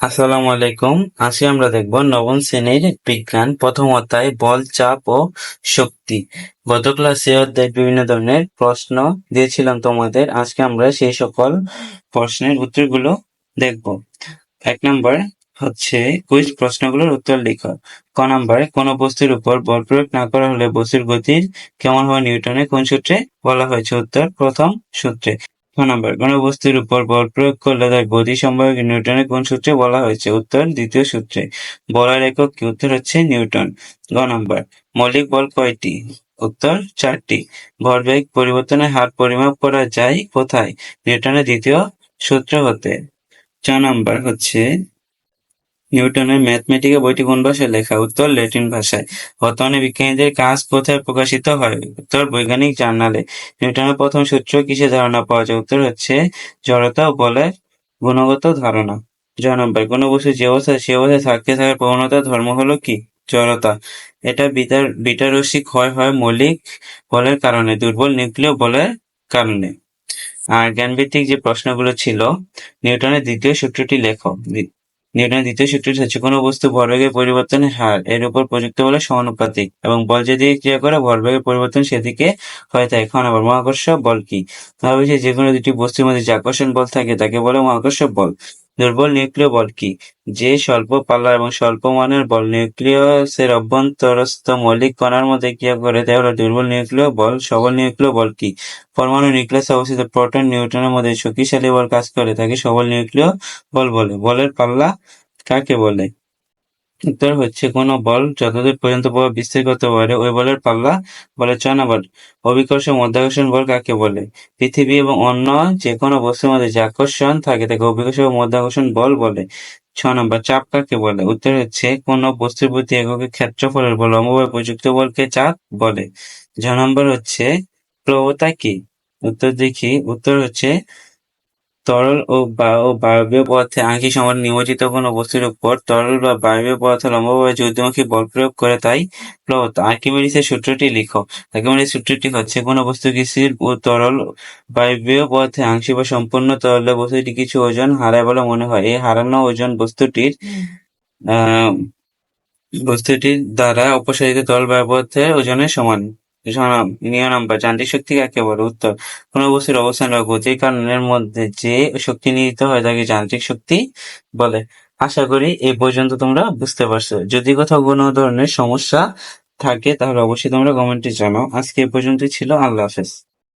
আসসালামু আলাইকুম। আজকে আমরা দেখব নবম শ্রেণির বিজ্ঞান, প্রথম অধ্যায়, বল, চাপ ও শক্তি। গত ক্লাসে অধ্যায় বিভিন্ন ধরনের প্রশ্ন দিয়েছিলাম তোমাদের। আজকে আমরা সেই সকল প্রশ্নের উত্তরগুলো দেখব। এক নম্বর হচ্ছে, কুইজ প্রশ্নগুলোর উত্তর লিখো। ক নম্বর, কোন বস্তুর উপর বল প্রয়োগ না করা হলে বস্তুর গতির কেমন হয় নিউটনের কোন সূত্রে বলা হয়েছে? উত্তর, প্রথম সূত্রে। নম্বর। কোন বস্তুর উপর বল প্রয়োগ করলে তার গতি সম্পর্কে নিউটনের কোন সূত্রে বলা হয়েছে? উত্তর, দ্বিতীয় সূত্রে। বলার একক কি? উত্তর হচ্ছে নিউটন। গ নম্বর। মৌলিক বল কয়টি? উত্তর, চারটি। ভরবেগ পরিবর্তনের হার পরিমাপ করা যায় কোথায়? নিউটনের দ্বিতীয় সূত্র হতে। চ নম্বর হচ্ছে নিউটনের ম্যাথমেটিকা বইটি কোন ভাষায় লেখা? উত্তর ল্যাটিন ভাষায়। বর্তমানে বিজ্ঞানীদের কাজ কোথায় প্রকাশিত হয়? উত্তর বৈজ্ঞানিক জার্নালে। নিউটনের প্রথম সূত্র কিসে ধারণা পাওয়া যায়? উত্তর হচ্ছে জড়তা ও বলের গুণগত ধারণা। জ নম্বর, কোনো বস্তু যে অবস্থায়, সে অবস্থায় থাকতে থাকার প্রবণতা ধর্ম হলো কি? জড়তা। এটা বিটার বিটারসি ক্ষয় হয় মৌলিক বলের কারণে, দুর্বল নিউক্লিয় বলের কারণে। আর জ্ঞানভিত্তিক যে প্রশ্নগুলো ছিল, নিউটনের দ্বিতীয় সূত্রটি লেখো। দি- নিউটনের দ্বিতীয় সূত্রটি হচ্ছে কোনো বস্তু ভরবেগের পরিবর্তনের হার। এর উপর প্রযুক্ত বলে সমানুপাতিক এবং বল যে যেদিকে ক্রিয়া করে, ভরবেগের পরিবর্তন সেদিকে হয়ে থাকে এখন আবার মহাকর্ষ বল কি? যে যে কোনো দুটি বস্তুর মধ্যে যে আকর্ষণ বল থাকে, তাকে বলে মহাকর্ষ বল। দুর্বল নিউক্লীয় বল কি? যে স্বল্প পাল্লা এবং স্বল্প মানের বল নিউক্লিয়াসের অভ্যন্তরস্থ মৌলিক কণার মধ্যে ক্রিয়া করে তাই হলো দুর্বল নিউক্লীয় বল, সবল নিউক্লীয় বল কি? পরমাণু নিউক্লিয়াস অবস্থিত প্রোটন নিউট্রনের মধ্যে শক্তিশালী বল কাজ করে, তাকে সবল নিউক্লীয় বল বলে। বলের পাল্লা কাকে বলে? উত্তর হচ্ছে কোনো বল যতদূর পর্যন্ত প্রভাব বিস্তার করতে পারে, ওই বলের পাল্লা বলে ছ নম্বর। অভিকর্ষ মধ্যাকর্ষণ বল কাকে বলে? পৃথিবী এবং অন্য যে কোনো বস্তুর মধ্যে যে আকর্ষণ থাকে তাকে অভিকর্ষ ও মধ্যাকর্ষণ বল বলে। ছ নম্বর, চাপ কাকে বলে? উত্তর হচ্ছে কোন বস্তুর প্রতি এককে ক্ষেত্রফলের বল লম্বভাবে প্রযুক্ত বলকে চাপ বলে। ছ নম্বর হচ্ছে প্রবতা কি? উত্তর দেখি, উত্তর হচ্ছে তরল ও বায়বীয় পদার্থে আংশিক সমান নিমজ্জিত কোন বস্তুর উপর তরল বা বায়বীয় পদার্থ লম্বভাবে যে ঊর্ধ্বমুখী বল প্রয়োগ করে তাই প্লবতা আর্কিমিডিসের সূত্রটি লিখো। আর্কিমিডিস সূত্রটি হচ্ছে, কোন বস্তু ও তরল বায়বীয় পদার্থে আংশিক বা সম্পূর্ণ তরল বস্তুটি কিছু ওজন হারায় বলে মনে হয়। এই হারানো ওজন বস্তুটির বস্তুটির দ্বারা অপসারিত তরল বায়ু পদার্থের ওজনের সমান। নিয় যান্ত্রিক শক্তি কাকে বলে উত্তর? কোনো বস্তুর অবস্থান বা গতির কারণের মধ্যে যে শক্তি নিহিত হয় তাকে যান্ত্রিক শক্তি বলে। আশা করি এই পর্যন্ত তোমরা বুঝতে পারছ। যদি কোথাও কোনো ধরনের সমস্যা থাকে তাহলে অবশ্যই তোমরা কমেন্টে জানাও। আজকে এ পর্যন্তই ছিল। আল্লাহ হাফেজ।